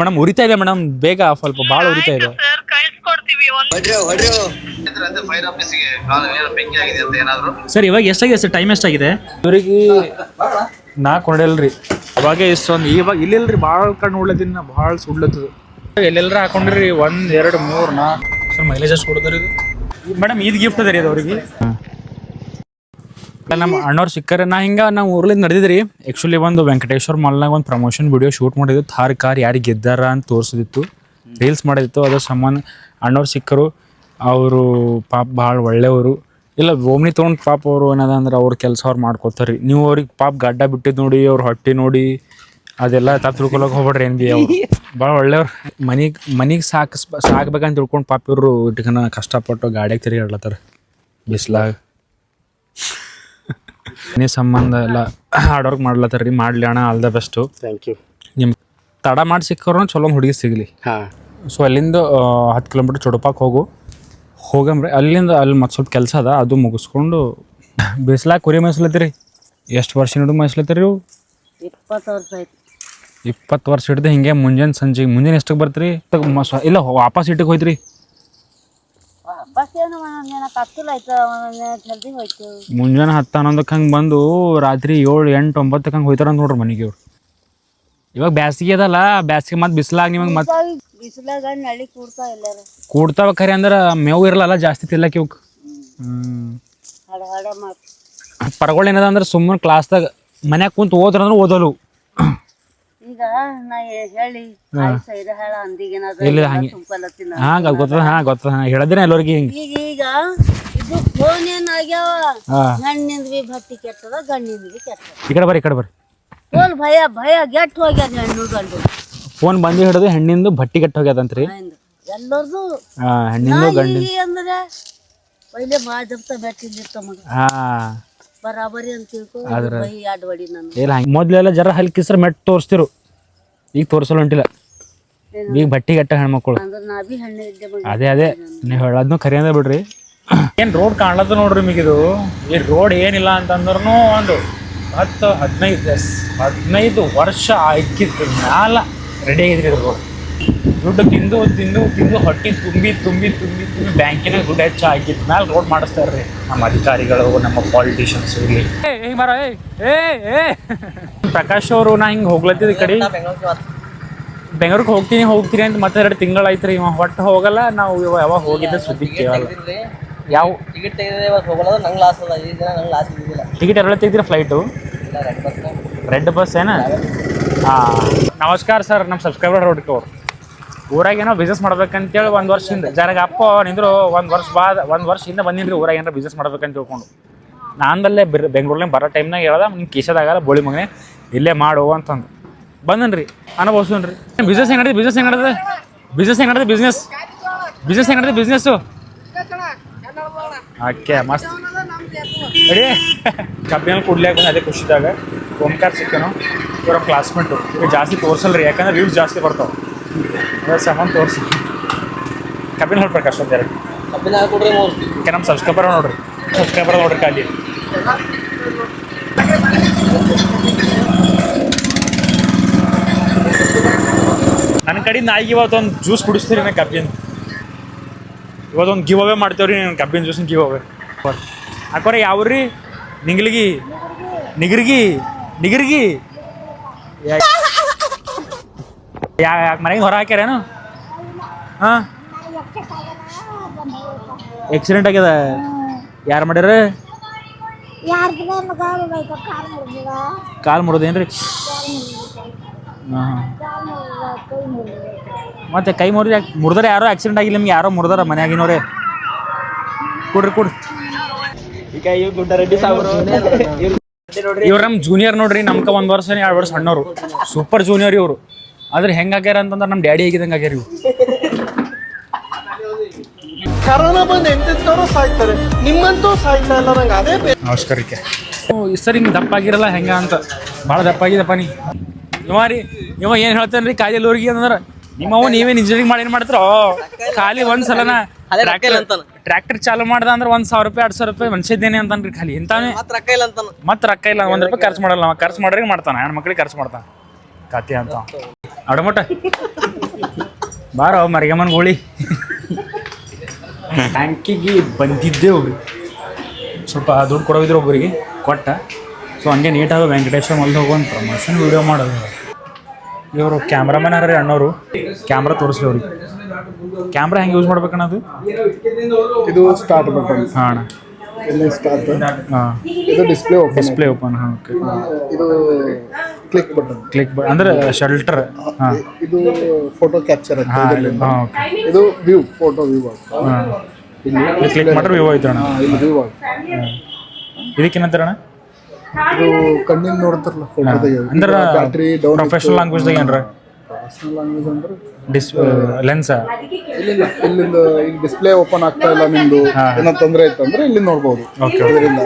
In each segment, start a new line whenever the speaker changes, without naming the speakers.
Madam ಉರಿತಾ ಇದೆ madam ಬೇಗ ಸ್ವಲ್ಪ ಬಾಳ ಉರಿತಾ ಇದೆ.
ಸರ್ ಕಳ್ಸ್ಕೊಡ್ತೀವಿ ಒಂದ್
ಫೈರ್ ಆಫೀಸ್ಗೆ ಕಾಲ್ ಏನೋ ಬೆಂಕಿ ಆಗಿದೆ ಅಂತ ಏನಾದ್ರು?
ಸರ್ ಇವಾಗ ಎಷ್ಟಾಗಿದೆ ಸರ್ ಟೈಮ್ ಎಷ್ಟಾಗಿದೆ? ಇವ್ರಿಗೆ ನಾಲ್ಕು ಹೊಡೆಯಲ್ರಿ ಅವಾಗೆ ಇಷ್ಟೊಂದು ಇವಾಗ ಇಲ್ಲಿಲ್ರಿ ಭಾಳ ಕಣ್ಣು ಉಳ್ಳದಿನ ಭಾಳ ಸುಡ್ಲತ್ತದು ಎಲ್ಲೆಲ್ಲರ ಹಾಕೊಂಡ್ರಿ? ಒಂದ್ ಎರಡು ಮೂರ್ ನಾಲ್ಕು. ಸರ್ ಮೈಲೇಜ್ ಅಷ್ಟು ಕೊಡ್ತಾರೆ ಇದು? ಮೇಡಮ್ ಇದು ಗಿಫ್ಟ್ ಅದ ರೀ ಇದು ಅವ್ರಿಗೆ? ನಮ್ಮ ಅಣ್ಣವ್ರು ಸಿಕ್ಕರೆ. ನಾ ಹಿಂಗ ನಾವು ಊರ್ಲಿಂದ ನಡೆದಿದ್ರಿ. ಆಕ್ಚುಲಿ ಒಂದು ವೆಂಕಟೇಶ್ವರ ಮಾಲ್ನಾಗ ಒಂದು ಪ್ರಮೋಷನ್ ವಿಡಿಯೋ ಶೂಟ್ ಮಾಡಿದ್ದು. ಥಾರ್ ಕಾರ್ ಯಾರಿಗೆ ಗೆದ್ದಾರ ಅಂತ ತೋರಿಸಿದಿತ್ತು. ರೀಲ್ಸ್ ಮಾಡಿದಿತ್ತು. ಅದ್ರ ಸಂಬಂಧ ಅಣ್ಣವ್ರು ಸಿಕ್ಕರು. ಅವರು ಪಾಪ ಭಾಳ ಒಳ್ಳೆಯವರು. ಇಲ್ಲ, ಓಮ್ನಿ ತೊಗೊಂಡು ಪಾಪ ಅವರು ಏನದ ಅಂದ್ರೆ ಅವ್ರ ಕೆಲಸ ಅವ್ರು ಮಾಡ್ಕೋತಾರೆ. ನೀವು ಅವ್ರಿಗೆ ಪಾಪ ಗಡ್ಡ ಬಿಟ್ಟಿದ್ದು ನೋಡಿ, ಅವ್ರ ಹೊಟ್ಟೆ ನೋಡಿ, ಅದೆಲ್ಲ ತಪ್ಪು ತಿಳ್ಕೊಳಕ್ ಹೋಗ್ಬೇಡ್ರಿ ಏನು ಬಿ ಅವ್ರು. ಭಾಳ ಒಳ್ಳೆಯವ್ರು. ಮನೆಗೆ, ಮನಿಗೆ ಸಾಕಿಸ್, ಸಾಕ್ಬೇಕಂತ ತಿಳ್ಕೊಂಡು ಪಾಪ ಇವರು ಇಟ್ಕನ ಕಷ್ಟಪಟ್ಟು ಗಾಡಿಯಾಗ ತಿರುಗಾಡ್ಲತ್ತಾರ. ಬಿಸ್ಲಾಗ. ಮನೆ ಸಂಬಂಧ ಎಲ್ಲ ಹಾರ್ಡ್ ವರ್ಕ್ ಮಾಡ್ಲತ್ತಾರ ರೀ ಮಾಡ್ಲಿ ಅಣ್ಣ all the best
thank you
ನಿಮ್ಮ ತಡ ಮಾಡಿ ಸಿಕ್ಕೋರು ಚಲೋ ಒಂದು ಹುಡುಗಿ ಸಿಗಲಿ.
ಹಾಂ.
ಸೊ ಅಲ್ಲಿಂದ ಹತ್ತು ಕಿಲೋಮೀಟ್ರ್ ಚೊಡಪಾಕ್ ಹೋಗು. ಹೋಗಂಬ್ರಿ ಅಲ್ಲಿಂದ ಅಲ್ಲಿ ಮತ್ತೆ ಸ್ವಲ್ಪ ಕೆಲಸ ಅದ ಅದು ಮುಗಿಸ್ಕೊಂಡು ಬಿಸಿಲಾಗ ಕುರಿ ಮೇಯಿಸ್ಲತ್ತೀರಿ? ಎಷ್ಟು ವರ್ಷ ಹಿಡಿದು ಮೇಯಿಸ್ಲತ್ತೀರಿ ಇವು?
ಇಪ್ಪತ್ತು ವರ್ಷ ಆಯ್ತು.
ಇಪ್ಪತ್ತು ವರ್ಷ ಹಿಡಿದು ಹಿಂಗೆ ಮುಂಜಾನೆ ಸಂಜೆಗೆ ಮುಂಜಾನೆ ಎಷ್ಟಕ್ಕೆ ಬರ್ತೀರಿ? ಇಲ್ಲ ವಾಪಸ್ ಇಟ್ಟಿಗೆ ಹೋಯ್ತ್ರಿ.
ಕತ್ತಲು ಆಯ್ತು ಜಲ್ದಿ ಹೋಯ್ತು.
ಮುಂಜಾನೆ ಹತ್ತು ಹನ್ನೊಂದಕ್ಕೆ ಹಂಗೆ ಬಂದು ರಾತ್ರಿ ಏಳು ಎಂಟು ಒಂಬತ್ತಕ್ಕೆ ಹಂಗೆ ಹೋಯ್ತಾರ ಅಂತ ನೋಡ್ರಿ ಮನೆಗೆ ಇವ್ರು. ಇವಾಗ ಬ್ಯಾಸಿಗೆ ಅದಲ್ಲ ಬ್ಯಾಸಿಗೆ ಮತ್ತೆ ಬಿಸಿಲಾಗ ನಿಮಗೆ ಮತ್ತೆ
ಬಿಸಿಲಾಗ ಎಲ್ಲಾರು
ಕೂಡ್ತಾವ ಖರೆ ಅಂದ್ರೆ ಮೇವು ಇರಲ್ಲ ಜಾಸ್ತಿ ತಿಲ್ಲಕ್ಕೆ ಇವಕ್ಕೆ
ಹಡ ಹಡ ಮಾಡಿ
ಪರಗಳು ಏನದ ಅಂದ್ರೆ ಸುಮ್ಮನೆ ಕ್ಲಾಸ್ದಾಗ ಮನ್ಯಾಗ ಕುಂತು ಓದ್ರ ಅಂದ್ರೆ ಓದಲು.
ಈಗ ನಾ ಹೇಳಿ ಆಯ್ತು ಸೈದ ಹೇಳ
ಇಲ್ಲ, ಹಂಗೆ. ಹಾಂ ಗೊತ್ತದ ಹಾ ಗೊತ್ತದ ಹಾಂ ಹೇಳಿದ್ರೆ ಎಲ್ಲರಿಗೆ ಹಿಂಗೆ.
ಈಗ ಈಗ ಇದು ಫೋನ್ ಏನ್ ಆಗ್ಯಾವ.
ಹಾಂ.
ಹೆಣ್ಣಿಂದ ಬಿ ಭಟ್ಟಿ ಕೆಟ್ಟದ ಗಂಡಿಂದ ಬಿ ಕೆಟ್ಟದ.
ಈ ಕಡೆ ಬರ್ರಿ ಈ ಕಡೆ ಬರ್ರಿ.
ಫೋನ್ ಭಯ ಭಯ ಗೆಟ್ ಹೋಗ್ಯಾದ ಹೆಣ್ಣು ಗಂಡು.
ಫೋನ್ ಬಂದು ಹಿಡಿದು ಹೆಣ್ಣಿಂದು ಭಟ್ಟಿ ಕೆಟ್ಟ ಹೋಗ್ಯದಂತ್ರಿ.
ಎಲ್ಲರದು.
ಹಾಂ ಹೆಣ್ಣಿಂದು ಗಂಡಿಂದು.
ಅಂದ್ರೆ ಪೈಲೆ ಭಾಳ ಜಪ್ತ ಬೆಟ್ಟಿಲ್ಲಿತ್ತ ಮಗ
ಹಾಂ.
ಬರಾಬರಿ ಅಂತ ತಿಳ್ಕೊ ಬೈ ಅಡ್ವಡಿ ನಾನು
ಇಲ್ಲ ಮೊದಲೆಲ್ಲ ಜರ ಹಲ್ಕಿಸ್ರ ಮೆಟ್ ತೋರಿಸ್ತಿರು. ಈಗ ತೋರಿಸಲು ಹೊಂಟಿಲ್ಲ ಈಗ ಬಟ್ಟಿ ಗಟ್ಟ ಹೆಣ್ಮಕ್ಳು.
ಅಂದ್ರೆ
ಅದೇ ಅದೇ. ನೀವು ಹೇಳೋದ್ನು ಕರಿ ಅಂದ ಬಿಡ್ರಿ. ಏನ್ ರೋಡ್ ಕಾಣ್ಲತ್ತ ನೋಡ್ರಿ ಮಿಗಿದು ಈ ರೋಡ್ ಏನಿಲ್ಲ ಅಂತಂದ್ರೂ ಒಂದು ಹತ್ತು ಹದಿನೈದು ಹದಿನೈದು ವರ್ಷ ಆಗಿದ್ದು ಮ್ಯಾಲ ರೆಡಿ ಆಗಿದ್ರಿ ಇದು ರೋಡ್ ದುಡ್ಡು ತಿಂದು ತಿಂದು ತಿಂದು ಹೊಟ್ಟಿ ತುಂಬಿ ತುಂಬಿ ತುಂಬಿ ತುಂಬಿ ಬ್ಯಾಂಕಿನ ದುಡ್ಡು ಹೆಚ್ಚು ಹಾಕಿದ ಮ್ಯಾಲ ರೋಡ್ ಮಾಡಿಸ್ತಾರ್ರಿ. ನಮ್ಮ ಅಧಿಕಾರಿಗಳು ನಮ್ಮ ಪಾಲಿಟಿಷಿಯನ್ಸ್ ಏ. ಪ್ರಕಾಶ್ ಅವರು ನಾ ಹಿಂಗೆ ಹೋಗ್ಲತ್ತಿದ್ದ ಈ ಕಡೆ ಬೆಂಗ್ಳೂರಿಗೆ ಹೋಗ್ತೀನಿ ಹೋಗ್ತೀನಿ ಅಂತ ಮತ್ತೆ ಎರಡು ತಿಂಗಳಾಯ್ತು ರೀ ಇವ. ಒಟ್ಟು ಹೋಗಲ್ಲ ನಾವು ಇವ ಯಾವಾಗ ಹೋಗಿದ್ದೆ ಸುದ್ದಿ ಕೇಳಲ್ಲ. ಯಾವ?
ಟಿಕೆಟ್ ತೆಗೆದಿದೆ ಇವತ್ತು ಹೋಗಲ್ಲ ನಂಗೆ ಲಾಸ್ ಅದ. ಈ ದಿನ ನಂಗೆ ಲಾಸ್ ಇದ್ದಿಲ್ಲ.
ಟಿಕೆಟ್ ಎಲ್ಲ ತೆಗ್ದಿರ ಫ್ಲೈಟು
ರೆಡ್ ಬಸ್
ಏನ? ಹಾಂ. ನಮಸ್ಕಾರ ಸರ್ ನಮ್ಮ ಸಬ್ಸ್ಕ್ರೈಬರ್ ನೋಡ್ಕೊ ಅವ್ರು. ಊರಾಗ ಏನೋ ಬಿಸ್ನೆಸ್ ಮಾಡ್ಬೇಕಂತೇಳಿ ಒಂದು ವರ್ಷದಿಂದ ಜರಗ ಅಪ್ಪ ನಿಂದ್ರು ಒಂದು ವರ್ಷ ಬಾದ ಒಂದು ವರ್ಷದಿಂದ ಬಂದಿನ್ರಿ ಊರಾಗ ಏನಾರ ಬಿಸ್ನೆಸ್ ಮಾಡ್ಬೇಕಂತ ತಿಳ್ಕೊಂಡು. ನಾನದಲ್ಲೇ ಬೆಂಗಳೂರಲ್ಲಿ ಬರೋ ಟೈಮ್ನಾಗ ಹೇಳ್ದ ನಿಂಗೆ ಕಿಶದಾಗಲ್ಲ ಬೋಳಿ ಮಗನೇ. ಇಲ್ಲೇ ಮಾಡು ಅಂತಂದು. ಬಂದನ್ರಿ ಅನುಭವಿಸೋನ್ರಿ ಬಿಸ್ನೆಸ್ ಹೆಂಗೆ ಬಿಸ್ನೆಸ್ ಹೆಂಗೆ ನಡೆದ ಬಿಸ್ನೆಸ್ ಹೆಂಗೆ ನಡೆದ ಬಿಸ್ನೆಸ್ ಬಿಸ್ನೆಸ್ ಹೆಂಗೆ ನಡೆದ ಬಿಸ್ನೆಸ್ಸು ಓಕೆ ಮಸ್ತ್. ರೆಡಿ ಕಬ್ಬಿನಲ್ಲಿ ಬಂದು ಅದೇ ಖುಷಿದಾಗ ಓಂಕಾರ ಸಿಕ್ಕನು? ಇವರ ಕ್ಲಾಸ್ಮೇಟು ಈಗ ಜಾಸ್ತಿ ತೋರಿಸಲ್ರಿ ಯಾಕಂದ್ರೆ ವ್ಯೂಸ್ ಜಾಸ್ತಿ ಬರ್ತಾವೆ. ಅದ್ರ ಸಂಬಂಧ ತೋರಿಸಿ. ಕಬ್ಬಿನ ಹೊರ ಪ್ರಕಾಶ್ ಅಂತ ಎರಡು ನಮ್ಮ ಸಬ್ಸ್ಕ್ರೈಬರ್ ನೋಡ್ರಿ. ಸಬ್ಸ್ಕ್ರೈಬರ್ ನೋಡ್ರಿ ಖಾಲಿ. ನನ್ನ ಕಡೆ ನಾಯಿಗೆ ಇವತ್ತೊಂದು ಜ್ಯೂಸ್ ಕುಡಿಸ್ತೀರಿ ನಾ ಕಬ್ಬಿನ ಇವತ್ತೊಂದು ಗಿವ್ ಅವೇ ಮಾಡ್ತೇವ್ರಿ ನಾನು ಕಬ್ಬಿನ ಜ್ಯೂಸ್ನ ಗಿವ್ ಅವೇ ಹಾಕೋರೆ ಯಾವ್ರಿ ನಿಂಗ್ಲಿಗಿ. ನಿಗರ್ಗಿ. ನಿಗಿರ್ಗಿ. ಯಾ ಯಾಕೆ ಮನೆಗೆ ಹೊರ ಹಾಕ್ಯಾರೇನು? ಹಾಂ? ಎಕ್ಸಿಡೆಂಟ್ ಆಗ್ಯದ. ಯಾರು ಮಾಡ್ಯಾರ? ಕಾಲ್ ಮುರಿದೇನ್ರಿ? ಮತ್ತೆ ಕೈ ಮುರಿದ ಮುರಿದ್ರೆ ಯಾರೋ ಆಕ್ಸಿಡೆಂಟ್ ಆಗಿಲ್ಲ ನಿಮ್ಗೆ ಯಾರೋ ಮುರಿದಾರ ಮನೆಯಾಗಿನವ್ರೆ. ಕೊಡ್ರಿ ಕೊಡ್ರಿ.
ಈಗ ಇವ್ ಗುಡ್ಡ ರೆಡ್ಡಿ ಸಾವ್ರು.
ಇವ್ರು ನಮ್ಮ ಜೂನಿಯರ್ ನೋಡ್ರಿ. ನಮ್ಕ ಒಂದು ವರ್ಷ ಎರಡು ವರ್ಷ ಸಣ್ಣವರು. ಸೂಪರ್ ಜೂನಿಯರ್ ಇವರು. ಆದ್ರೆ ಹೆಂಗ್ ಆಗ್ಯಾರ ಅಂತಂದ್ರೆ ನಮ್ಮ ಡ್ಯಾಡಿ ಆಗಿದಂಗೆ ಆಗ್ಯಾರ ಇವ್ರು.
ಕರೋನಾ ಬಂದು ಎಂತೆಂತವ್ರು ಸಾಯ್ತಾರೆ? ನಿಮ್ಮಂತೂ ಸಾಯ್ತಾ ಇಲ್ಲ ನಂಗೆ ಅದೇ
ನಮಸ್ಕಾರಕ್ಕೆ. ಈ ಸರಿ ಹಿಂಗೆ ದಪ್ಪ ಆಗಿರಲ್ಲ ಹೆಂಗ ಅಂತ. ಭಾಳ ದಪ್ಪ ಆಗಿದಪ್ಪ ನೀ. ಇವ ರೀ ಇವ ಏನು ಹೇಳ್ತಾನೆ ರೀ ಕಾಲೇಲಿ ಅವ್ರಿಗೆ ನಿಮ್ಮ ನಿಮ್ಮವ ನೀವೇ ಇಂಜಿನಿಯರಿಂಗ್ ಮಾಡಿ ಏನ್ ಮಾಡ್ತಾರೋ? ಖಾಲಿ ಒಂದು ಸಲನ
ಅಂತಾನ.
ಟ್ರ್ಯಾಕ್ಟರ್ ಚಾಲು ಮಾಡ್ದ ಅಂದ್ರೆ ಒಂದು ಸಾವಿರ ರೂಪಾಯಿ ಎರಡು ಸಾವಿರ ರೂಪಾಯಿ ಮನ್ಸಿದ್ದೇನೆ ಅಂತಾನ್ರಿ ಖಾಲಿ. ಇಂತಾನೆ ಮತ್ತ ರೊಕ್ಕ ಇಲ್ಲ ಒಂದ್ ರೂಪಾಯಿ ಖರ್ಚು ಮಾಡಲ್ಲ ಅವ ಖರ್ಚು ಮಾಡ್ರಿ ಮಾಡ್ತಾನ ಹೆಣ್ಣು ಮಕ್ಳಿಗೆ ಖರ್ಚು ಮಾಡ್ತಾನ. ಕತೆ ಅಂತ. ಅಡಮಟ ಬಾರೋ ಮರಿಗಮ್ಮನ ಗೋಳಿ. ಬ್ಯಾಂಕಿಗೆ ಬಂದಿದ್ದೆ ಒಬ್ರಿ. ಸ್ವಲ್ಪ ದುಡ್ಡು ಕೊಡೋದಿದ್ರು ಒಬ್ಬರಿಗೆ ಕೊಟ್ಟ. ಸೊ ಹಂಗೆ ನೀಟಾಗಿ ವೆಂಕಟೇಶ್ವರ ಮಲ್ಲಿ ಹೋಗೋ ಒಂದು ಪ್ರಮೋಷನ್ ವೀಡಿಯೋ ಮಾಡೋದು. ಇವರು ಕ್ಯಾಮ್ರಾಮನ್ ಅರೇ ಅಣ್ಣವರು? ಕ್ಯಾಮ್ರಾ ತೋರಿಸ್ಲಿ ಅವ್ರಿಗೆ ಕ್ಯಾಮ್ರಾ ಹೆಂಗೆ ಯೂಸ್ ಮಾಡ್ಬೇಕನ್ನೋದು
ಇದು ಸ್ಟಾರ್ಟ್ ಬಟನ್
ಹಾಂ
ಇಲ್ಲಿ ಸ್ಟಾರ್ಟ್
ಹಾಂ.
ಇದು ಡಿಸ್ಪ್ಲೇ ಓಪನ್
ಡಿಸ್ಪ್ಲೇ ಓಪನ್ ಹಾಂ ಓಕೆ
ಇದು ಕ್ಲಿಕ್ ಬಟನ್
ಕ್ಲಿಕ್ ಅಂದ್ರೆ ಶೆಲ್ಟರ್ ಹಾಂ.
ಇದು ಫೋಟೋ ಕ್ಯಾಪ್ಚರ್
ಹಾಂ ಹಾಂ ಓಕೆ
ಇದು ವ್ಯೂ ಫೋಟೋ ವ್ಯೂ
ಹಾಂ. ಇಲ್ಲಿ ಕ್ಲಿಕ್ ಮಾಡ್ರೆ ವ್ಯೂ ಆಯ್ತು ಅಣ್ಣ.
ಇದು ವ್ಯೂ
ಇದಕ್ಕೇನಂತಾರ ಅಣ್ಣ
ಇದು ಕಣ್ಣಿನ ನೋಡ್ತಾರಲ್ಲ
ಅಂದ್ರೆ
ಬ್ಯಾಟ್ರಿ ಡೌನ್
ಪ್ರೊಫೆಷನಲ್ ಲ್ಯಾಂಗ್ವೇಜ್ ದಾಗ ಏನ್ರ?
ಪರ್ಸನಲ್ ಲ್ಯಾಂಗ್ವೇಜ್ ಅಂದ್ರೆ
ಡಿಸ್ ಲೆನ್ಸ್
ಇಲ್ಲ ಇಲ್ಲಿಂದ ಈಗ ಡಿಸ್ಪ್ಲೇ ಓಪನ್ ಆಗ್ತಾ ಇಲ್ಲ ನಿಮ್ದು. ಏನೋ ತೊಂದರೆ ಇತ್ತಂದ್ರೆ ಇಲ್ಲಿ ನೋಡ್ಬೋದು.
ಓಕೆ
ಇದರಿಂದ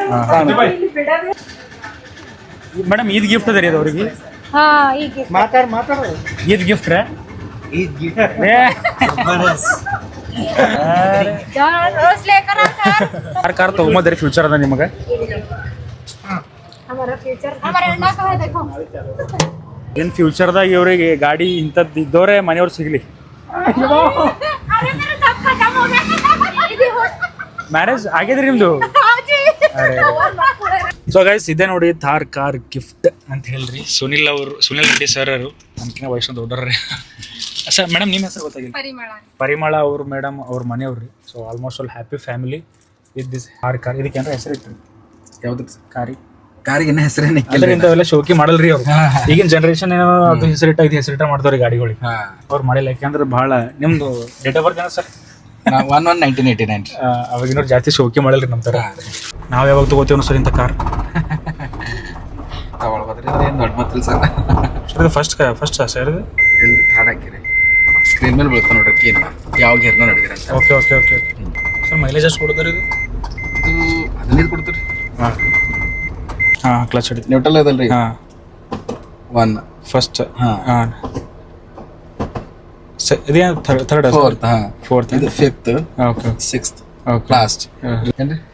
ಮೇಡಮ್ ಇದು ಗಿಫ್ಟ್ ಅದ ರೀ ಅದು ಅವ್ರಿಗೆ?
ಹಾ ಈಗ
ಮಾತಾಡ್ ಮಾತಾಡು.
ಇದು ಗಿಫ್ಟ್ ರೇ?
ಇದು ಗಿಫ್ಟ್ ರೇ
ಕಾರ್. ಕಾರ್ ತಗೊಂಬೋದ್ರಿ ಫ್ಯೂಚರ್ ಅದ ನಿಮಗೆ. ಏನ್ ಫ್ಯೂಚರ್ದಾಗ ಇವ್ರಿಗೆ ಗಾಡಿ ಇಂಥದ್ದು ಇದ್ದವರೇ ಮನೆಯವ್ರು ಸಿಗ್ಲಿ. ಮ್ಯಾರೇಜ್ ಆಗಿದ್ರಿ ನಿಮ್ದು? ಸೊ ಗೈಸ್ ಇದೆ ನೋಡಿ ಥಾರ್ ಕಾರ್ ಗಿಫ್ಟ್ ಅಂತ ಹೇಳ್ರಿ. ಸುನಿಲ್ ಅವರು ಸುನಿಲ್ ರೆಡ್ಡಿ ಸರ್ ಅವರು. ನನ್ಕಿನ ವಯಸ್ಸಿನ ದೊಡ್ಡವ್ರಿ. ಸರ್ ಮೇಡಮ್ ನಿಮ್ಮ ಹೆಸರು ಗೊತ್ತಾಗಿಲ್ಲ?
ಪರಿಮಳ.
ಅವರು ಮೇಡಮ್ ಅವ್ರ ಮನೆಯವ್ರಿ. So almost all happy family with this R car ಇದಕ್ಕೆ ಏನಾರ ಹೆಸರು ಇತ್ತು ಯಾವುದಕ್ಕೆ ಕಾರಿ
ಕಾರಿಗೆ ಹೆಸರೇನೆ
ಇಂಥವೆಲ್ಲ ಶೋಕಿ ಮಾಡಲ್ರಿ ಅವ್ರು. ಈಗಿನ ಜನರೇಷನ್ ಏನೋ ಅದು ಹೆಸರಿಟ್ಟ ಇದು ಹೆಸರಿಟ್ಟ ಮಾಡ್ತಾವ್ರಿ ಗಾಡಿಗಳಿಗೆ. ಅವ್ರು ಮಾಡಿಲ್ಲ. ಯಾಕಂದ್ರೆ ಬಹಳ ನಿಮ್ದು ಡೇಟ್ ಆಫ್ ಬರ್ತ್ ಏನೋ sir?
One one nineteen eighty nine
ಅವಾಗಿನವ್ರು ಜಾಸ್ತಿ ಶೋಕಿ ಮಾಡಲ್ರಿ ನಮ್ಮ ಥರ ನಾವು ಯಾವಾಗ ತಗೋತೀವಿ ಸರ್ ಇಂಥ ಕಾರ್?
ತಗೊಳ್ಬೋದ್ರಿ ಏನು ದೊಡ್ಡ ಮತ್ತಿಲ್ಲ ಸರ್.
ಫಸ್ಟ್ ಫಸ್ಟ್ ಸರ್ ಇದು
ಹಾಡ್ ಹಾಕಿರಿ. ಸ್ಕ್ರೀನ್ ಮೇಲೆ ಬೀಳ್ತಾ ನೋಡ್ರಿ ಏನು ಯಾವ ಗೇರ್ನ ನೋಡಿದಿರ ಅಂತ.
Okay okay okay sir mileage ಅಷ್ಟು ಕೊಡ್ತಾರೆ ಇದು?
ಇದು ಹದಿನೈದು ಕೊಡ್ತಾರೆ.
ಹಾಂ. ಹಾಂ ಕ್ಲಚ್ ಹಿಡಿದು.
ನ್ಯೂಟ್ರಲ್ ಅದಲ್ರಿ
ಹಾಂ.
ಒನ್
ಫಸ್ಟ್
ಹಾಂ.
ಹಾಂ. ಸ ಇದೇನು ಥರ್ಡ್
ಫೋರ್ತ್ ಹಾಂ.
ಫೋರ್ತ್
ಇದು fifth
okay
sixth
okay
last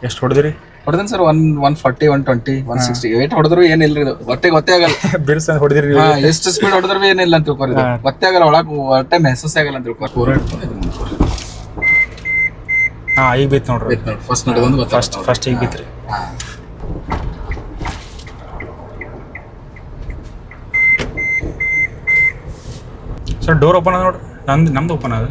ಎಷ್ಟು ಹೊಡೆದ್ರಿ?
ಹೊಡೆದೇನು sir one one forty one twenty one sixty eight ಹೊಡೆದ್ರು ಏನಿಲ್ಲ ಇದು? ಒಟ್ಟೆ ಗೊತ್ತೇ ಆಗಲ್ಲ.
ಬಿಲ್ಸ್ ಹೊಡೆದಿರಿ
ಹಾ ಎಷ್ಟು ಸ್ಪೀಡ್ ಹೊಡೆದ್ರು ಏನಿಲ್ಲ ಅಂತ ತಿಳ್ಕೊರಿ ಇದು. ಗೊತ್ತೇ ಆಗಲ್ಲ ಒಳಗೆ ಹೊಟ್ಟೆ ಮೆಸಸ್ ಆಗಲ್ಲ ಅಂತ ತಿಳ್ಕೊರಿ. ಪೂರ
ಹಾಂ ಈಗ ಬಿತ್ತು ನೋಡ್ರಿ.
ಫಸ್ಟ್ ನೋಡಿದೊಂದು ಫಸ್ಟ್
ಫಸ್ಟ್ ಈಗ ಬಿತ್ರಿ. ಸರ್ ಡೋರ್ ಓಪನ್ ಅದ ನೋಡಿ ನಂದು ನಮ್ದು ಓಪನ್ ಅದ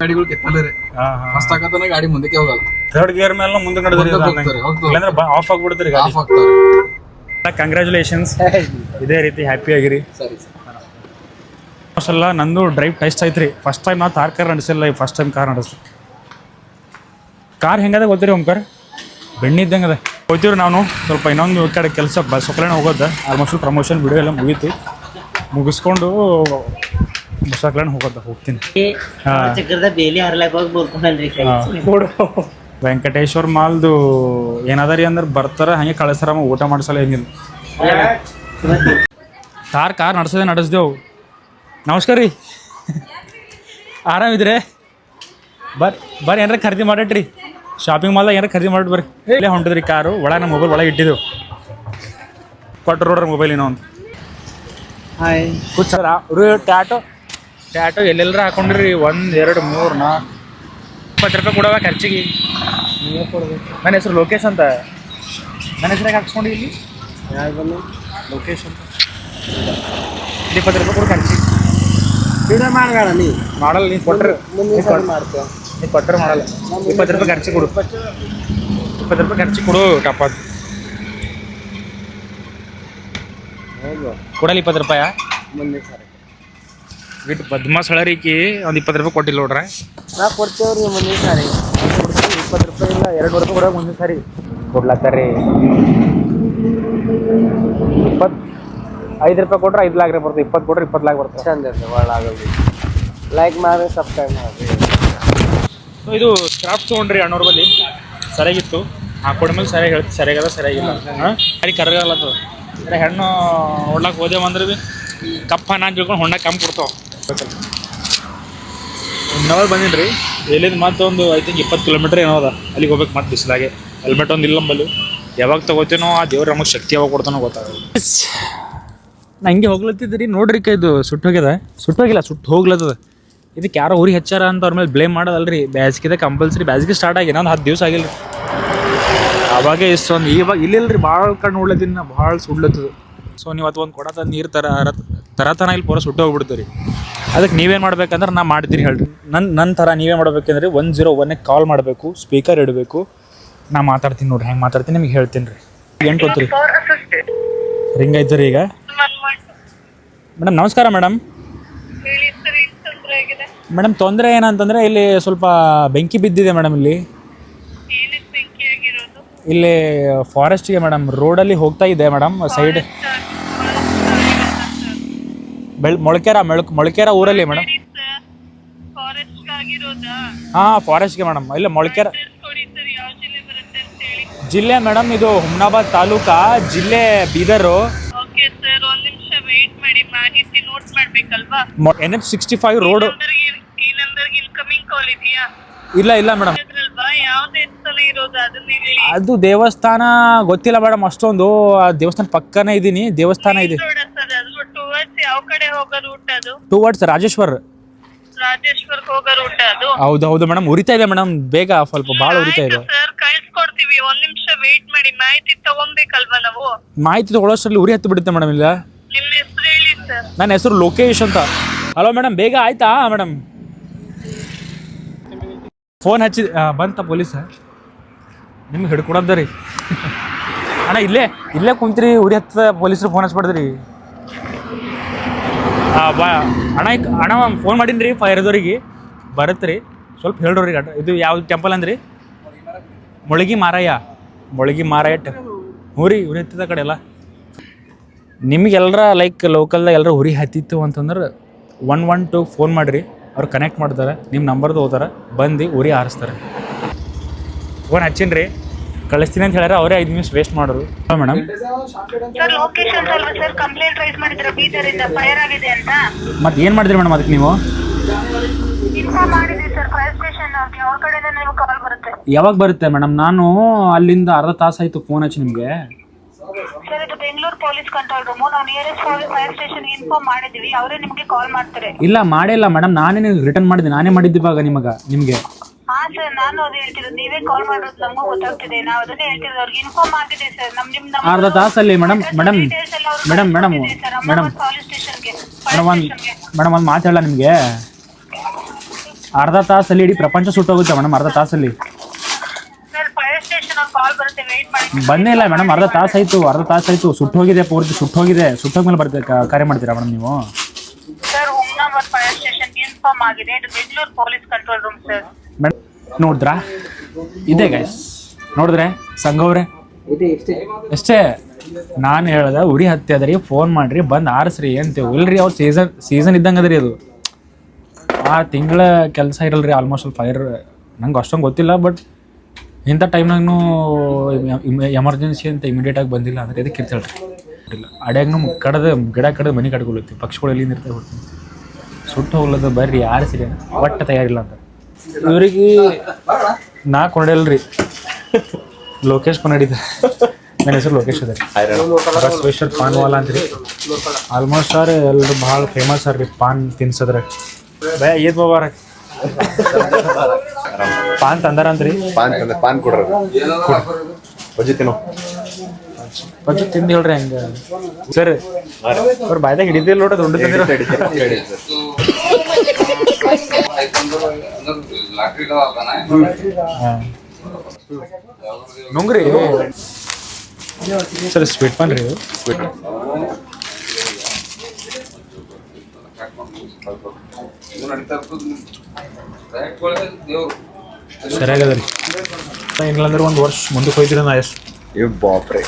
ಗಾಡಿಗಳು ಕೆತ್ತಲ್ಲ ರೀ
ಹಾಂ ಹಾಂ.
ಫಸ್ಟ್ ಹಾಕತನ ಗಾಡಿ ಮುಂದಕ್ಕೆ ಹೋಗಲ್ಲ.
ಥರ್ಡ್ ಗೇರ್ ಮೇಲೆ ಮುಂದೆ ನಡೆದ್ರಿ. ಇಲ್ಲಾಂದ್ರೆ ಆಫ್ ಆಗ್ಬಿಡ್ತೀರಿ ಗಾಡಿ.
ಆಫ್ ಆಗ್ತಾರೆ.
ಕಂಗ್ರ್ಯಾಚುಲೇಷನ್ಸ್ ಇದೇ ರೀತಿ ಹ್ಯಾಪಿ ಆಗಿರಿ.
ಸರ್
ಸಲ ನಂದು ಡ್ರೈವ್ ಟೆಸ್ಟ್ ಐತ್ರಿ. ಫಸ್ಟ್ ಟೈಮ್ ನಾ ತಾರ್ ಕಾರ್ ನಡೆಸಿಲ್ಲ ಫಸ್ಟ್ ಟೈಮ್ ಕಾರ್ ನಡೆಸ್ರಿ ಕಾರ್ ಹೆಂಗದ ಗೊತ್ತೀರಿ ಓಂಕಾರ? ಬೆಣ್ಣೆ ಇದ್ದಂಗೆ ಅದ ಹೋಗ್ತೀವ್ರಿ ನಾವು ಸ್ವಲ್ಪ ಇನ್ನೊಂದು ಕಡೆ ಕೆಲಸ ಬಸ್ ಸೊಕ್ಕಲೇನ ಹೋಗೋದ. ಆಲ್ಮೋಸ್ಟ್ ಪ್ರಮೋಷನ್ ವಿಡಿಯೋ ಎಲ್ಲ ಮುಗೀತು. ಮುಗಿಸ್ಕೊಂಡು ಬಸ್ಸಕ್ಲೇನ ಹೋಗೋದ ಹೋಗ್ತೀನಿ.
ಬೇಲಿ ಹರ್ಲಾಕ್ ಹೋಗಿ
ವೆಂಕಟೇಶ್ವರ ಮಾಲ್ದು ಏನದ ರೀ ಅಂದ್ರೆ ಬರ್ತಾರ ಹಂಗೆ ಕಳಿಸ್ತಾರ ಊಟ ಮಾಡಿಸಲ್ಲ ಏನಿಲ್ಲ. ಕಾರ್ ಕಾರ್ ನಡೆಸದೆ ನಡೆಸ್ದೇವು. ನಮಸ್ಕಾರ ರೀ. ಆರಾಮಿದ್ರೆ? ಬರ್ ಬರ್ರಿ ಏನಾರ ಖರೀದಿ ಮಾಡಟ್ರಿ? ಶಾಪಿಂಗ್ ಮಾಲ್ದಾಗ ಏನಾರ ಖರೀದಿ ಮಾಡಿ ಬರ್ರಿ. ಇಲ್ಲೇ ಹೊಂಟಿದ್ರಿ ಕಾರು ಒಳಗೆ ನಮ್ಮ ಮೊಬೈಲ್ ಒಳಗೆ ಇಟ್ಟಿದ್ದೆವು ಕೊಟ್ಟು ನೋಡ್ರಿ ಮೊಬೈಲ್ ಏನೋ ಒಂದು
ಹಾಯ್
ಕುಚ್ಚರ ಟ್ಯಾಟೋ? ಟ್ಯಾಟೋ ಎಲ್ಲೆಲ್ಲರ ಹಾಕೊಂಡ್ರಿ? ಒಂದು ಎರಡು ಮೂರು ನಾಲ್ಕು ಇಪ್ಪತ್ತು ರೂಪಾಯಿ ಕೊಡವ ಖರ್ಚಿಗೆ. ನನ್ನ ಹೆಸರು ಲೋಕೇಶ್ ಅಂತ? ನನ್ನ ಹೆಸರಾಗ ಹಾಕ್ಸ್ಕೊಂಡು ಇಲ್ಲಿ? ಲೋಕೇಶ್ ಅಂತ. ಇಪ್ಪತ್ತು ರೂಪಾಯಿ ಕೊಡು ಖರ್ಚಿಗೆ
ವಿಡಿಯೋ ಮಾಡಬೇಡ ನೀ.
ಮಾಡಲ್ಲ ನೀ ಕೊಟ್ಟರೆ
ಮುಂದಿನ ಮಾಡ್ತೇವೆ
ಕೊಟ್ಟರೆ ಮಾಡಲ್ಲ. ಇಪ್ಪತ್ತು ರೂಪಾಯಿ ಖರ್ಚು ಕೊಡು. ಇಪ್ಪತ್ತು ರೂಪಾಯಿ ಖರ್ಚು ಕೊಡು ಟಪಾತ್ ಕೊಡಲ್ಲ ಇಪ್ಪತ್ತು ರೂಪಾಯ? ಬಿಟ್ಟು ಬದ್ಮಾಸ್ ಹಳರಿಕಿ ಒಂದು ಇಪ್ಪತ್ತು ರೂಪಾಯಿ ಕೊಟ್ಟಿಲ್ಲ ನೋಡ್ರೆ.
ನಾ ಕೊಡ್ತೇವ್ರಿ ಮುಂದಿನ ಸಾರಿ.
ಇಪ್ಪತ್ತು ರೂಪಾಯಿ ಇಲ್ಲ ಎರಡು ರೂಪಾಯಿ ಕೊಡೋ ಮುಂದಿನ ಸಾರಿ. ಕೊಡ್ಲತ್ತಾರಿ ಇಪ್ಪತ್ತು ಐದು ರೂಪಾಯಿ ಕೊಟ್ರೆ ಐದು ಲಾಕ್ ಬರ್ತದೆ. ಇಪ್ಪತ್ತು ಕೊಟ್ರೆ ಇಪ್ಪತ್ತು ಲಾಕ್ ಬರ್ತದೆ.
ಚಂದ ಇರ್ತದೆ ಒಳ್ಳಾಗಲ್ರಿ ಲೈಕ್ ಮಾಡಿ ಸಬ್ಸ್ಕ್ರೈಬ್ ಮಾಡಿ
ಸೊ ಇದು ಕ್ರಾಫ್ಟ್ ತೊಗೊಂಡ್ರಿ ಅಣ್ಣವ್ರ ಬಲ್ಲಿ. ಸರಿಯಾಗಿತ್ತು. ಹಾಕೊಂಡ್ಮೇಲೆ ಸರಿಯಾಗಿ ಹೇಳ್ತಿ ಸರಿಯಾಗದ ಸರಿಯಾಗಿಲ್ಲ. ಹಾಂ ಸರಿ ಕರಗಲ್ಲ ಅದು. ಅಂದರೆ ಹೆಣ್ಣು ಹೊಡ್ಲಕ್ಕೆ ಹೋದೇವು ಅಂದ್ರೆ ಭೀ ಕಪ್ಪ ನಾನು ತಿಳ್ಕೊಂಡು ಹೊಣ್ಣ ಕಮ್ಮಿ ಕೊಡ್ತಾವ. ಅವರ್ ಬಂದೀನಿ ರೀ. ಎಲ್ಲಿಂದ ಮತ್ತೆ ಒಂದು ಐ ತಿಂಕ್ ಇಪ್ಪತ್ತು ಕಿಲೋಮೀಟ್ರ್ ಏನೋ ಅದ. ಅಲ್ಲಿಗೆ ಹೋಗ್ಬೇಕು ಮತ್ತೆ ಬಿಸಿಲಾಗೆ. ಹೆಲ್ಮೆಟ್ ಒಂದು ಇಲ್ಲ ನಂಬಲ್ಲಿ. ಯಾವಾಗ ತಗೋತೀನೋ ಆ ದೇವ್ರು ನಮಗೆ ಶಕ್ತಿ ಯಾವಾಗ ಕೊಡ್ತಾನೋ ಗೊತ್ತಾಗಲ್ಲ. ನಂಗೆ ಹಂಗೆ ಹೋಗ್ಲತ್ತಿದ್ರಿ ನೋಡ್ರಿ ಕೈ ಇದು ಸುಟ್ಟು ಹೋಗ್ಯದ. ಸುಟ್ಟು ಹೋಗಿಲ್ಲ ಸುಟ್ಟು ಹೋಗ್ಲತ್ತದ. ಇದಕ್ಕೆ ಯಾರೋ ಊರಿಗೆ ಹೆಚ್ಚಾರ ಅಂತ ಅವ್ರ ಮೇಲೆ ಬ್ಲೇಮ್ ಮಾಡೋದಲ್ರಿ. ಬ್ಯಾಸ್ಗಿದೆ ಕಂಪಲ್ಸರಿ ಬ್ಯಾಸಿಗೆ ಸ್ಟಾರ್ಟ್ ಆಗಿ ಇನ್ನೊಂದು ಹತ್ತು ದಿವಸ ಆಗಿಲ್ಲ ಅವಾಗೆ ಇಷ್ಟೊಂದು ಇವಾಗ ಇಲ್ಲಿಲ್ರಿ ಭಾಳ ಕಣ್ಣು ಉಳ್ಳದಿನ ಭಾಳ ಸುಡ್ಲತ್ತದ ಸೊ ನೀವು ಅದೊಂದು ಒಂದು ಕೊಡತ ನೀರು ತರ ತರತನ ಇಲ್ಲಿ ಪೂರ ಸುಟ್ಟು ಹೋಗ್ಬಿಡ್ತೀರಿ ಅದಕ್ಕೆ ನೀವೇನು ಮಾಡ್ಬೇಕಂದ್ರೆ ನಾ ಮಾಡ್ತೀನಿ ಹೇಳ್ರಿ. ನನ್ನ ನನ್ನ ಥರ ನೀವೇ ಮಾಡ್ಬೇಕಂದ್ರೆ ಒನ್ ಜೀರೋ ಒನ್ಗೆ ಕಾಲ್ ಮಾಡಬೇಕು ಸ್ಪೀಕರ್ ಇಡಬೇಕು. ನಾ ಮಾತಾಡ್ತೀನಿ ನೋಡ್ರಿ ಹೆಂಗೆ ಮಾತಾಡ್ತೀನಿ ನಿಮಗೆ ಹೇಳ್ತೀನಿ ರೀ. ಎಂಟು ಹೊತ್ತು ರೀ. ರಿಂಗ್ ಆಯ್ತು ರೀ ಈಗ ಮೇಡಮ್ ನಮಸ್ಕಾರ ಮೇಡಮ್ ಮೇಡಮ್ ತೊಂದರೆ ಏನಂತಂದ್ರೆ ಇಲ್ಲಿ ಸ್ವಲ್ಪ ಬೆಂಕಿ ಬಿದ್ದಿದೆ ಮೇಡಮ್ ಇಲ್ಲಿ. ಇಲ್ಲಿ ಫಾರೆಸ್ಟ್ಗೆ ಮೇಡಮ್ ರೋಡಲ್ಲಿ ಹೋಗ್ತಾ ಇದೆ ಮೇಡಮ್ ಸೈಡ್ ಬೆಳ್ ಮೊಳಕೆರ ಮೆಳಕ್ ಮೊಳಕೆರ ಊರಲ್ಲಿ ಮೇಡಮ್. ಹಾಂ ಫಾರೆಸ್ಟ್ಗೆ ಮೇಡಮ್. ಇಲ್ಲ ಮೊಳಕೆರ ಜಿಲ್ಲೆ ಮೇಡಮ್ ಇದು ಹುಮ್ನಾಬಾದ್ ತಾಲೂಕಾ ಜಿಲ್ಲೆ ಬೀದರು
ಓಕೆ ಸರ್ ಒಂದ್ ನಿಮಿಷ ವೇಟ್ ಮಾಡಿ ಮಾಹಿತಿ
N H sixty five road
ನಂಬರ್ಗೆ ಈ ನಂಬರ್ಗೆ ಇನ್ಕಮಿಂಗ್ ಕಾಲ್ ಇದೆಯಾ?
ಇಲ್ಲ ಇಲ್ಲ ಮೇಡಮ್
ಇರೋದು ಅದನ್ನ ಹೇಳಿ.
ಅದು ದೇವಸ್ಥಾನ ಗೊತ್ತಿಲ್ಲ ಮೇಡಮ್ ಅಷ್ಟೊಂದು. ಆ ದೇವಸ್ಥಾನ ಪಕ್ಕನೇ ಇದ್ದೀನಿ ದೇವಸ್ಥಾನ ಇದೆ.
ರೋಡ ಸರ್ ಅದು ಟುವರ್ಡ್ಸ್ ಯಾವ ಕಡೆ ಹೋಗೋ ರೂಟ್ ಅದು?
ಟುವರ್ಡ್ಸ್ ರಾಜೇಶ್ವರ್.
ರಾಜೇಶ್ವರ್ಗೆ ಹೋಗೋ ರೂಟ್ ಅದು?
ಹೌದು ಹೌದು ಮೇಡಮ್ ಉರಿತಾ ಇದೆ ಮೇಡಮ್ ಬೇಗ ಸ್ವಲ್ಪ ಬಾಳ ಉರಿತಾ ಇದೆ.
ಸರ್ ಕಳ್ಸ್ಕೊಡ್ತೀವಿ ಒಂದ್ ನಿಮಿಷ ವೇಟ್ ಮಾಡಿ. ಮಾಹಿತಿ ತಗೊಬೇಕಲ್ವಾ ನಾವು?
ಮಾಹಿತಿ ತಗೊಳ್ಳೋಷ್ಟರಲ್ಲಿ ಉರಿ ಹತ್ತು ಬಿಡುತ್ತೆ ಮೇಡಮ್ ಇಲ್ಲ?
ನಿಮ್ಮ ಹೆಸರು
ನನ್ನ ಹೆಸರು ಲೋಕೇಶ್ ಅಂತ. ಹಲೋ ಮೇಡಮ್ ಬೇಗ ಆಯ್ತಾ? ಮೇಡಮ್ ಫೋನ್ ಹಚ್ಚಿ ಬಂತ ಪೊಲೀಸ ನಿಮ್ಗೆ ಹಿಡ್ಕೊಡದ್ದ ರೀ. ಅಣ್ಣ, ಇಲ್ಲೇ ಇಲ್ಲೇ ಕುಂತ್ರಿ ಉರಿ ಹತ್ತದ ಪೊಲೀಸರು ಫೋನ್ ಹಚ್ಬಾರ್ದ್ರಿ. ಬಾ, ಅಣ್ಣ ಅಣ್ಣ ಫೋನ್ ಮಾಡೀನಿ ರೀ ಫೈರ್ದವ್ರಿಗೆ ಬರುತ್ತೆ ರೀ. ಸ್ವಲ್ಪ ಹೇಳ್ರಿ ಅಡ್ರ ಇದು ಯಾವ ಟೆಂಪಲ್ ಅಂದ್ರಿ? ಮೊಳಗಿ ಮಾರಾಯ ಮೊಳಗಿ ಮಾರಯ್ಯ ಟೆಂಪ್ ಹ್ಞೂ ರೀ ಉರಿ ಹತ್ತಿದ ಕಡೆ ಎಲ್ಲ. ನಿಮಗೆಲ್ಲರ ಲೈಕ್ ಲೋಕಲ್ದಾಗ ಎಲ್ಲರೂ ಉರಿ ಹತ್ತಿತ್ತು ಅಂತಂದ್ರೆ ಒನ್ ಒನ್ ಟು ಫೋನ್ ಮಾಡಿರಿ. ಅವ್ರು ಕನೆಕ್ಟ್ ಮಾಡ್ತಾರೆ. ನಿಮ್ಮ ನಂಬರ್ದು ಹೋದಾರೆ ಬಂದು ಉರಿ ಆರಿಸ್ತಾರೆ. ಫೋನ್ ಹಚ್ಚಿನಿ ರೀ ಕಳಿಸ್ತೀನಿ ಅಂತ ಹೇಳ್ಯಾರ ಅವರೇ ಐದು ನಿಮಿಷ ವೇಸ್ಟ್ ಮಾಡೋರು. ಮೇಡಮ್
ಸರ್ ಲೊಕೇಶನ್ ಅಲ್ವಾ ಸರ್? ಕಂಪ್ಲೇಂಟ್ ರೈಸ್ ಮಾಡಿದ್ರ ಬೀದರಿಂದ ಫೈರ್ ಆಗಿದೆ ಅಂತ?
ಮತ್ತೆ ಏನು ಮಾಡಿದ್ರಿ ಮೇಡಮ್ ಅದಕ್ಕೆ ನೀವು?
ಇನ್ಫಾರ್ಮ್ ಮಾಡಿದ್ವಿ ಸರ್ ಫೈರ್ ಸ್ಟೇಷನ್ ಅವ್ರಿಗೆ ಅವ್ರ ಕಡೆಯಿಂದ ನೀವು ಕಾಲ್ ಬರುತ್ತೆ.
ಯಾವಾಗ ಬರುತ್ತೆ ಮೇಡಮ್ ನಾನು ಅಲ್ಲಿಂದ ಅರ್ಧ ತಾಸು ಆಯಿತು ಫೋನ್ ಹಚ್ಚಿ ನಿಮಗೆ.
ಸರ್ ಇದು ಬೆಂಗಳೂರು ಪೊಲೀಸ್ ಕಂಟ್ರೋಲ್ ರೂಮು. ನಾವು ನಿಯರೆಸ್ಟ್ ಫೈರ್ ಸ್ಟೇಷನ್ ಇನ್ಫಾರ್ಮ್ ಮಾಡಿದ್ವಿ ಅವರೇ ನಿಮಗೆ ಕಾಲ್ ಮಾಡ್ತಾರೆ.
ಇಲ್ಲ ಮಾಡಿಲ್ಲ ಮೇಡಮ್ ನಾನೇ ನಿಮ್ಗೆ ರಿಟರ್ನ್ ಮಾಡಿದೆ ನಾನೇ ಮಾಡಿದ್ದು ಇವಾಗ ನಿಮಗೆ ನಿಮಗೆ.
ಹಾ ಸರ್ ನಾನು ಅದು ಹೇಳ್ತಿರೋದು. ನೀವೇ ಕಾಲ್ ಮಾಡೋದು ನಮಗೂ ಗೊತ್ತಾಗ್ತಿದೆ. ನಾವು ಅದನ್ನೇ ಹೇಳ್ತಿರೋದು. ಅವ್ರಿಗೆ ಇನ್ಫಾರ್ಮ್ ಆಗಿದೆ ಸರ್. ನಮ್ ನಿಮ್ ನಮ್ಮ
ಅರ್ಧ ತಾಸಲ್ಲಿ madam madam madam madam madam
police ಸ್ಟೇಷನ್ಗೆ
ಮೇಡಮ್ ಒಂದು ಮೇಡಮ್ ಒಂದು ಮಾತಾಡಲ್ಲ ನಿಮಗೆ. ಅರ್ಧ ತಾಸಲ್ಲಿ ಇಡೀ ಪ್ರಪಂಚ ಸುಟ್ಟೋಗುತ್ತೆ ಮೇಡಮ್ ಅರ್ಧ ತಾಸಲ್ಲಿ
ಸರ್ ಫೈರ್ ಸ್ಟೇಷನ್ ಅವ್ರು ಕಾಲ್ ಬರುತ್ತೆ ವೇಟ್ ಮಾಡಿ
ಬಂದೇ ಇಲ್ಲ ಮೇಡಮ್ ಅರ್ಧ ತಾಸು ಆಯ್ತು ಅರ್ಧ ತಾಸು ಆಯ್ತು ಸುಟ್ಟು ಹೋಗಿದೆ ಪೂರ್ತಿ ಸುಟ್ಟು ಹೋಗಿದೆ ಸುಟ್ಟೋಗ್ಮೇಲೆ ಬರ್ತೀವಿ ಕಾರ್ಯ ಮಾಡ್ತೀರಾ ಮೇಡಮ್ ನೀವು?
ಸರ್ ಹುಮ್ನಾಬಾದ್ ಫೈರ್ ಸ್ಟೇಷನ್ಗೆ ಇನ್ಫಾರ್ಮ್ ಆಗಿದೆ ಇದು Bengaluru police control room sir
madam ನೋಡಿದ್ರಾ? ಇದೆ ಗೈಸ್ ನೋಡಿದ್ರೆ ಸಂಘವ್ರೆ ಎಷ್ಟೇ ನಾನು ಹೇಳ್ದೆ ಉರಿ ಹತ್ತಿ ಅದರಿ ಫೋನ್ ಮಾಡ್ರಿ ಬಂದು ಆರಿಸ್ರಿ ಅಂತೀವಿ ಇಲ್ರಿ ಅವ್ರು ಸೀಸನ್ ಸೀಸನ್ ಇದ್ದಂಗೆ ಅದರಿ ಅದು. ಆ ತಿಂಗಳ ಕೆಲಸ ಇರಲ್ರಿ ಆಲ್ಮೋಸ್ಟ್ ಫೈರ್ ನಂಗೆ ಅಷ್ಟೊಂದು ಗೊತ್ತಿಲ್ಲ ಬಟ್ ಇಂಥ ಟೈಮ್ನಾಗೂ ಎಮರ್ಜೆನ್ಸಿ ಅಂತ ಇಮಿಡಿಯೇಟಾಗಿ ಬಂದಿಲ್ಲ ಅಂದ್ರೆ ಇದಕ್ಕೆ ರೀ ಇಲ್ಲ. ಅಡ್ಯಾಗ್ನು ಕಡದ ಗಿಡ ಕಡದ ಮನೆ ಕಡ್ಕೊಳತ್ತಿ ಪಕ್ಷಿಗಳು ಎಲ್ಲಿಂದ ಇರ್ತಾವೆ ಹೊಡ್ತೀನಿ ಸುಟ್ಟು ಹೋಗ್ಲದ ಬರ್ರಿ ಆರಿಸ್ರಿ ಒಟ್ಟು ತಯಾರಿಲ್ಲ ಅಂತ. ಇವ್ರಿಗೆ ನಾ ಕೊಂಡಲ್ರಿ. ಲೋಕೇಶ್ ಕೊನಡಿದ ನನ್ನ ಹೆಸರು ಲೋಕೇಶ್ ಅದ ಬಸವೇಶ್ವರ್ ಪಾನ್ವಾಲ ಅಂತ್ರಿ. ಆಲ್ಮೋಸ್ಟ್ ಸರ್ ಎಲ್ಲರೂ ಭಾಳ ಫೇಮಸ್ ಸರ್ ರೀ ಪಾನ್ ತಿನ್ಸದ್ರೆ ಬೇ ಏದ್ ಬಾಬಾರ ಪಾನ್ ತಂದಾರಂತ್ರಿ?
ಪಾನ್ ತಂದ ಪಾನ್ ಕೊಡ್ರಿ ಬಜ್ಜಿ ತಿನ್ನು
ಪಂಚ ತಿಂದು ಹೇಳ್ರಿ ಹಂಗ. ಸರ್. ಅವ್ರ ಬಾಯ್ದಾಗ ಹಿಡಿದಿಲ್ಲ ನೋಡ್ರಿ ದುಡ್ಡು ತಂದಿರ. ನುಂಗ್ರಿ. ಸರ್ ಸ್ವೀಟ್ ಪಾನ್ ರೀ ಸ್ವೀಟ್. ಸರಿಯಾಗದ ರೀ ಏನಿಲ್ಲಂದ್ರೆ ಒಂದು ವರ್ಷ ಮುಂದಕ್ಕೆ ಹೋಯ್ತಿರ ನಾ ಎಸ್
ಇವ್ ಬಾಪ್ರೆ.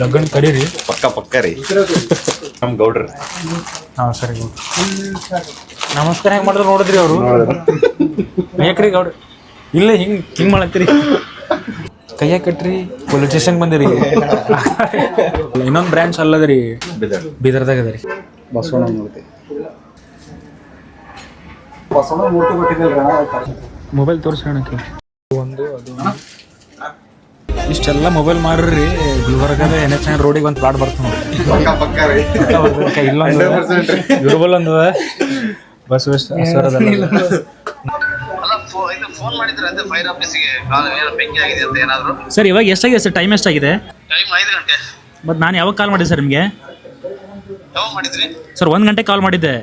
ಲಗ್ನ ಕಡೀರಿ.
ಪಕ್ಕ ಪಕ್ಕ ರೀ. ನಮ್ ಗೌಡ್ರಿ.
ಹಾಂ ಸರಿ ಗೌಡ್ರು. ನಮಸ್ಕಾರ ಹೆಂಗೆ ಮಾಡಿದ್ರು ನೋಡಿದ್ರಿ ಅವರು? ಯಾಕ್ರಿ ಗೌಡ್ರ. ಇಲ್ಲ ಹಿಂಗೆ ಹಿಂಗೆ ಮಾಡತ್ತೀರಿ. ಕೈಯ ಕಟ್ರಿ ಪೊಲೀಸ್ ಸ್ಟೇಷನ್ ಬಂದಿರಿ. ಇನ್ನೊಂದು ಬ್ರಾಂಚ್ ಅಲ್ಲದ್ರಿ.
ಬೀದರ್.
ಬೀದರ್ದಾಗ ಅದ ರೀ.
ಬಸವಣ್ಣ ಬಸವಣ್ಣ ಮೂರ್ತಿ ಕೊಟ್ಟಿದ್ದಿಲ್ಲ
ಮೊಬೈಲ್ ತೋರಿಸೋಣಕ್ಕೆ ಒಂದು ಅದು. ಇಷ್ಟೆಲ್ಲ ಮೊಬೈಲ್ ಮಾಡ್ರಿ ಗುಲ್ಬರ್ಗದ ಎನ್ ಎಚ್ ಎನ್ ರೋಡಿಗೆ ಒಂದು ಪ್ಲಾಟ್
ಬರ್ತದೆ ಇಲ್ಲ
ಇಲ್ಲೊಂದು ಯುರ್ಬಲ್ ಒಂದು
ಬಸ್ ಆಗಿದೆ ಅಂತ ಏನಾದ್ರು?
ಸರ್ ಇವಾಗ ಎಷ್ಟಾಗಿದೆ ಸರ್? ಟೈಮ್ ಎಷ್ಟಾಗಿದೆ?
ಮತ್ತೆ ಐದು ಗಂಟೆ.
ಮತ್ತು ನಾನು ಯಾವಾಗ ಕಾಲ್ ಮಾಡಿದೆ ಸರ್ ನಿಮಗೆ? ಸರ್ ಒಂದು ಗಂಟೆ ಕಾಲ್ ಮಾಡಿದ್ದೆ.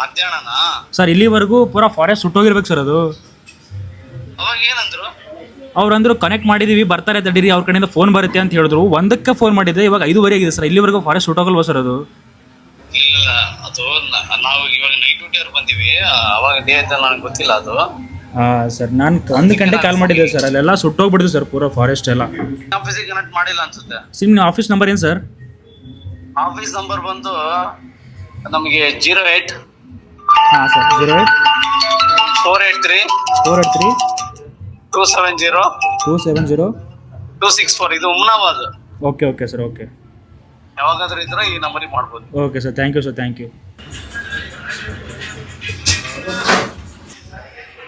ಮಧ್ಯಾಹ್ನನಾ?
ಸರ್ ಇಲ್ಲಿವರೆಗೂ ಪೂರಾ ಫಾರೆಸ್ಟ್ ಸುಟ್ಟೋಗಿರ್ಬೇಕು ಸರ್ ಅದು.
ಅವಾಗ ಏನಂದ್ರು?
ಅವ್ರು ಅಂದ್ರು ಕನೆಕ್ಟ್ ಮಾಡಿದೀವಿ ಬರ್ತಾರೆ ತಡೀರಿ ಅವ್ರ ಕಡೆಯಿಂದ ಫೋನ್ ಬರುತ್ತೆ ಅಂತ ಹೇಳಿದ್ರು. ಒಂದಕ್ಕೆ ಫೋನ್ ಮಾಡಿದ್ರೆ ಇವಾಗ ಐದುವರೆ ಆಗಿದೆ ಸರ್ ಇಲ್ಲಿವರೆಗೂ ಫಾರೆಸ್ಟ್ ಸುಟ್ಟೋಗಲ್ವಾ ಸರ್ ಅದು?
ಇಲ್ಲ ಅದು ನ- ನಾವು ಇವಾಗ ನೈಟ್ ಡ್ಯೂಟಿ ಅವ್ರು ಬಂದಿವಿ ಅವಾಗ ಡೇ ಅಂತ ನನಗೆ ಗೊತ್ತಿಲ್ಲ ಅದು.
ಹಾಂ ಸರ್ ನಾನು ಒಂದು ಗಂಟೆ ಕಾಲ್ ಮಾಡಿದ್ದೆ ಸರ್ ಅಲ್ಲೆಲ್ಲ ಸುಟ್ಟೋಗ್ಬಿಡ್ತು ಸರ್ ಪೂರಾ ಫಾರೆಸ್ಟ್ ಎಲ್ಲ.
ಆಫೀಸಿಗೆ ಕನೆಕ್ಟ್ ಮಾಡಿಲ್ಲ ಅನ್ಸುತ್ತೆ.
ಸಿಮ್ ಆಫೀಸ್ ನಂಬರ್ ಏನು ಸರ್?
ಆಫೀಸ್ ನಂಬರ್ ಬಂದು ನಮಗೆ ಜೀರೋ ಏಟ್
ಹಾಂ sir zero eight?
Four eight three.
Four eight three?
Two seven zero.
Two seven zero?
Two six four ಇದು Humnabad
okay okay sir okay.
ಯಾವಾಗಾದ್ರೂ ಇದ್ರೆ ಈ ನಂಬರಿಗೆ ಮಾಡ್ಬೋದು.
Okay sir thank you sir thank you.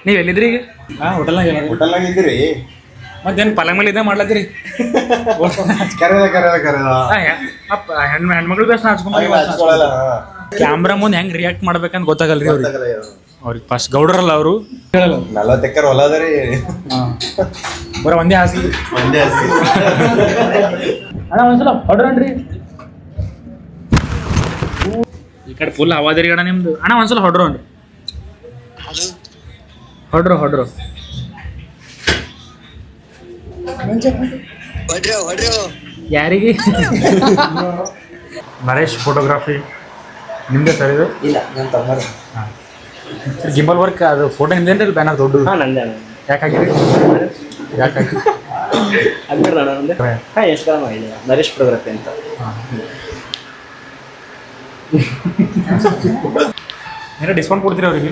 ನೀವು ಎಲ್ಲಿದ್ರಿ ಈಗ? ಹಾಂ ಹೋಟೆಲ್ನಾಗ
ಹೋಟೆಲ್ನಾಗ ಇದ್ದೀರಿ?
ಮತ್ತೇನು ಪಲಂಗ್ ಮೇಲೆ ಇದೇ ಮಾಡ್ಲತ್ತೀರಿ?
ಕರೆದ ಕರೆದ ಕರೆದ.
ಅಪ್ಪ ಹೆಣ್ಣು ಹೆಣ್ಮಗಳು ಬೇಸ್
ಹಚ್ಕೊಳಲ್ಲ.
ಕ್ಯಾಮ್ರಾ ಮುಂದೆ ಹೆಂಗ್ ರಿಯಾಕ್ಟ್ ಮಾಡ್ಬೇಕಂತ ಗೊತ್ತಾಗಲ್ರಿ ಅವ್ರಿಗೆ. ಅವ್ರಿಗೆ ಫಸ್ಟ್ ಗೌಡ್ರಲ್ಲ ಅವರು. ಹೇಳಲ್ಲ
ನಲವತ್ತು ಎಕರೆ ಹೊಲ ಅದ ರೀ.
ಬರೋ ಒಂದೇ ಹಾಸಿ.
ಒಂದೇ ಹಾಸಿ.
ಅಣ್ಣ ಒಂದ್ಸಲ ಹೊಡ್ರಣ್ರಿ. ಈ ಕಡೆ ಫುಲ್ ಹವಾದರಿ ಅಣ್ಣ ನಿಮ್ದು. ಅಣ್ಣ ಒಂದ್ಸಲ ಹೊಡ್ರು ಅಣ್ಣ ಹೊಡ್ರು ಹೊಡ್ರು. ಯಾರಿಗೆ? ನರೇಶ್ ಫೋಟೋಗ್ರಾಫಿ ನಿಮ್ದೇ ಸರ್ ಇದು?
ಇಲ್ಲ ನಾನು ತಗೊಂಡ್ರೆ
ಗಿಂಬಲ್ ವರ್ಕ್ ಅದು ಫೋಟೋ ನಿಮ್ದೇನ್ರಿ ಬ್ಯಾನರ್ ದೊಡ್ಡ
ಹಾಂ ನಂದೇ
ಯಾಕಾಗಿರಿ ಯಾಕಾಗಿ
ಅಂದ್ರೆ ನಾನು ಹಾಂ. ಎಷ್ಟು ಕಾಲ ನರೇಶ್ ಫೋಟೋಗ್ರಫಿ ಅಂತ.
ಏನೋ ಡಿಸ್ಕೌಂಟ್ ಕೊಡ್ತೀರಿ ಅವರಿಗೆ?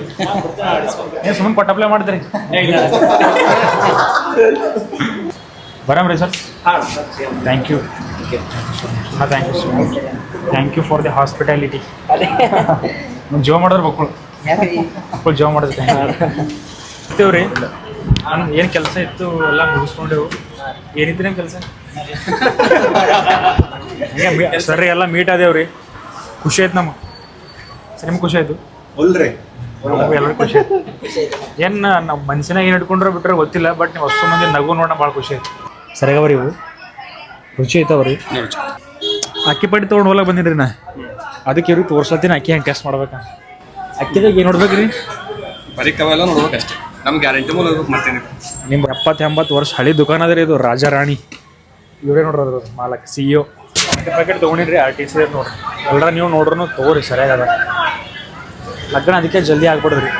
ಏನು ಸುಮ್ಮನೆ ಕೊಟ್ಟು ಅಪ್ಲೈ ಮಾಡ್ತೀರಿ ಬರಾಮ್ರಿ ಸರ್? ಥ್ಯಾಂಕ್ ಯು ಹಾಂ thank you so much thank you for the hospitality ಜೋ ಜೀವ ಮಾಡೋರು ಮಕ್ಕಳು. ಮಕ್ಕಳು ಜೀವ ಮಾಡೋದು ಇರ್ತೇವೆ ರೀ. ನಾನು ಏನು ಕೆಲಸ ಇತ್ತು ಎಲ್ಲ ಮುಗಿಸ್ಕೊಂಡೆವು. ಏನಿತ್ತು ನಿಮ್ಮ ಕೆಲಸ? ಸರಿ ಎಲ್ಲ ಮೀಟ್ ಆದೇವ್ರಿ ಖುಷಿ ಆಯ್ತು ನಮಗೆ. ಸರ್ ನಿಮ್ಗೆ ಖುಷಿ ಆಯ್ತು? ಎಲ್ಲರೂ ಖುಷಿ ಆಯ್ತು. ಏನು ನಮ್ಮ ಮನ್ಸಿನಾಗ ಏನು ಇಟ್ಕೊಂಡ್ರೆ ಬಿಟ್ಟರೆ ಗೊತ್ತಿಲ್ಲ ಬಟ್ ನೀವು ಅಷ್ಟು ಮಂದಿ ನಗು ನೋಡೋಣ ಭಾಳ ಖುಷಿ ಆಯ್ತು. ಸರಿಯಾಗವ್ರಿ ಇವು ರುಚಿ ಐತವ್ರಿ. ಅಕ್ಕಿ ಪಟ್ಟಿ ತೊಗೊಂಡು ಹೋಗ್ಲಕ್ಕೆ ಬಂದಿದ್ರಿ ನಾ? ಅದಕ್ಕೆ ಇವ್ರಿಗೆ ತೋರ್ಸತ್ತೀನಿ ಅಕ್ಕಿ ಹೆಂಗೆ ಟೆಸ್ಟ್ ಮಾಡ್ಬೇಕ. ಅಕ್ಕಿದಾಗ ಏನು ನೋಡ್ಬೇಕ್ರಿ?
ಬರೀ ಕವೆಲ್ಲ ನೋಡ್ಬೇಕಷ್ಟೇ ನಮ್ ಗ್ಯಾರಂಟಿ ಮೂಲ ಮಾಡ್ತೀನಿ.
ನಿಮ್ಮ ಎಪ್ಪತ್ತು ಎಂಬತ್ತು ವರ್ಷ ಹಳಿ ಅದ ರೀ ಇದು ರಾಜಾರಾಣಿ ಇವರೇ ನೋಡ್ರಿ ಅದ್ರ ಮಾಲಕ್ ಸಿ ಇ ಪ್ಯಾಕೆಟ್ ತೊಗೊಂಡಿದ್ರಿ ಆರ್ ಟಿ ಸಿ ನೋಡ್ರಿ. ಎಲ್ಲರ ನೀವು ನೋಡ್ರೂ ತಗೋರಿ ಸರಿಯಾಗದ ಲಗ್ನ ಅದಕ್ಕೆ ಜಲ್ದಿ ಆಗ್ಬಿಡ್ರಿ